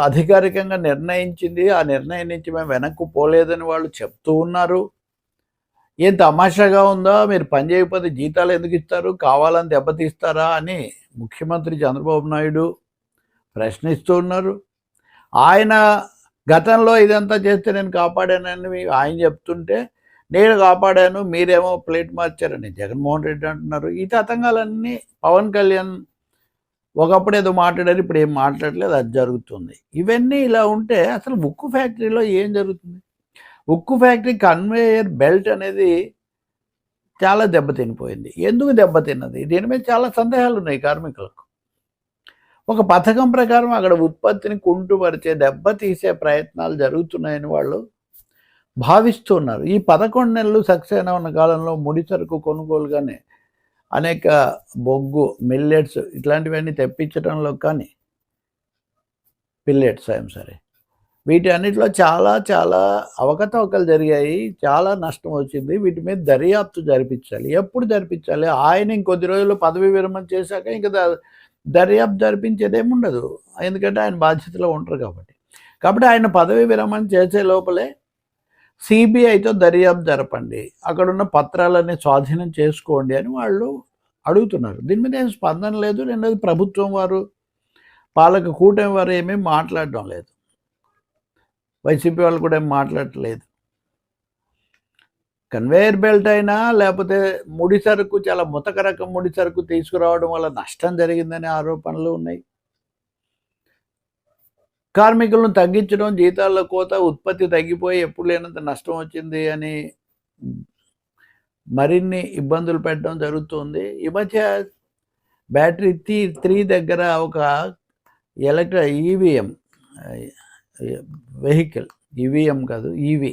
అధికారికంగా నిర్ణయించింది. ఆ నిర్ణయం నుంచి మేము వెనక్కు పోలేదని వాళ్ళు చెప్తూ ఉన్నారు. ఏం తమాషాగా ఉందో? మీరు పని చేయకపోతే జీతాలు ఎందుకు ఇస్తారు? కావాలని దెబ్బతీస్తారా? అని ముఖ్యమంత్రి చంద్రబాబు నాయుడు ప్రశ్నిస్తూ ఉన్నారు. ఆయన గతంలో ఇదంతా చేస్తే నేను కాపాడానని ఆయన చెప్తుంటే నేను కాపాడాను మీరేమో ప్లేట్ మార్చారని జగన్మోహన్ రెడ్డి అంటున్నారు. ఈ తతంగాలన్నీ పవన్ కళ్యాణ్ ఒకప్పుడు ఏదో మాట్లాడారు ఇప్పుడు ఏం మాట్లాడలేదు అది జరుగుతుంది. ఇవన్నీ ఇలా ఉంటే అసలు ఉక్కు ఫ్యాక్టరీలో ఏం జరుగుతుంది? ఉక్కు ఫ్యాక్టరీ కన్వేయర్ బెల్ట్ అనేది చాలా దెబ్బతినిపోయింది. ఎందుకు దెబ్బతిన్నది? దీని మీద చాలా సందేహాలు ఉన్నాయి కార్మికులకు. ఒక పథకం ప్రకారం అక్కడ ఉత్పత్తిని కుంటుపరిచే దెబ్బతీసే ప్రయత్నాలు జరుగుతున్నాయని వాళ్ళు భావిస్తున్నారు. ఈ పదకొండు నెలలు సక్సెస్ అయిన ఉన్న కాలంలో ముడి సరుకు కొనుగోలుగానే అనేక బొగ్గు మిల్లెట్స్ ఇట్లాంటివన్నీ తెప్పించడంలో కానీ పిల్లెట్స్ ఐఎమ్ సరే. వీటి అన్నిటిలో చాలా చాలా అవకతవకలు జరిగాయి. చాలా నష్టం వచ్చింది. వీటి మీద దర్యాప్తు జరిపించాలి. ఎప్పుడు జరిపించాలి? ఆయన ఇంకొద్ది రోజులు పదవి విరమణ చేశాక ఇంకా దర్యాప్తు జరిపించేదేముండదు. ఎందుకంటే ఆయన బాధ్యతలో ఉంటారు కాబట్టి. కాబట్టి ఆయన పదవి విరమణ చేసే లోపలే సిబిఐతో దర్యాప్తు జరపండి. అక్కడున్న పత్రాలన్నీ స్వాధీనం చేసుకోండి అని వాళ్ళు అడుగుతున్నారు. దీని మీద ఏం స్పందన లేదు. రెండోది ప్రభుత్వం వారు పాలక కూటమి వారు ఏమీ మాట్లాడడం లేదు. వైసీపీ వాళ్ళు కూడా ఏం మాట్లాడట్లేదు. కన్వేయర్ బెల్ట్ అయినా లేకపోతే ముడి సరుకు చాలా ముతక రకం ముడి సరుకు తీసుకురావడం వల్ల నష్టం జరిగిందనే ఆరోపణలు ఉన్నాయి. కార్మికులను తగ్గించడం జీతాల కోత ఉత్పత్తి తగ్గిపోయి ఎప్పుడు లేనంత నష్టం వచ్చింది అని మరిన్ని ఇబ్బందులు పెట్టడం జరుగుతుంది. ఈ మధ్య బ్యాటరీ త్రీ త్రీ దగ్గర ఒక ఎలక్ట్ర ఈవీఎం వెహికల్ ఈవీఎం కాదు ఈవీ